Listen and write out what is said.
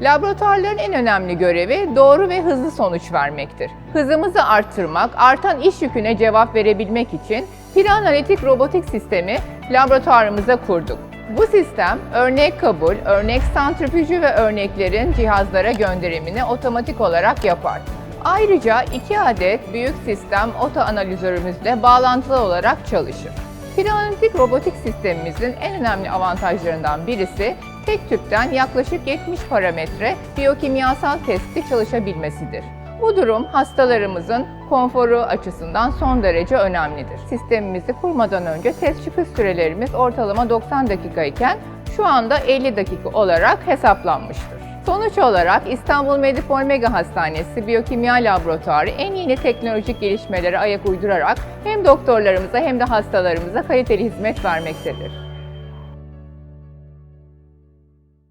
Laboratuvarların en önemli görevi doğru ve hızlı sonuç vermektir. Hızımızı arttırmak, artan iş yüküne cevap verebilmek için Piri Analitik Robotik Sistemi laboratuvarımıza kurduk. Bu sistem örnek kabul, örnek santrifüjü ve örneklerin cihazlara gönderimini otomatik olarak yapar. Ayrıca iki adet büyük sistem oto analizörümüzle bağlantılı olarak çalışır. Piranalitik robotik sistemimizin en önemli avantajlarından birisi tek tüpten yaklaşık 70 parametre biyokimyasal testi çalışabilmesidir. Bu durum hastalarımızın konforu açısından son derece önemlidir. Sistemimizi kurmadan önce test çıkış sürelerimiz ortalama 90 dakika iken şu anda 50 dakika olarak hesaplanmıştır. Sonuç olarak İstanbul Medipol Mega Hastanesi Biyokimya Laboratuvarı en yeni teknolojik gelişmelere ayak uydurarak hem doktorlarımıza hem de hastalarımıza kaliteli hizmet vermektedir.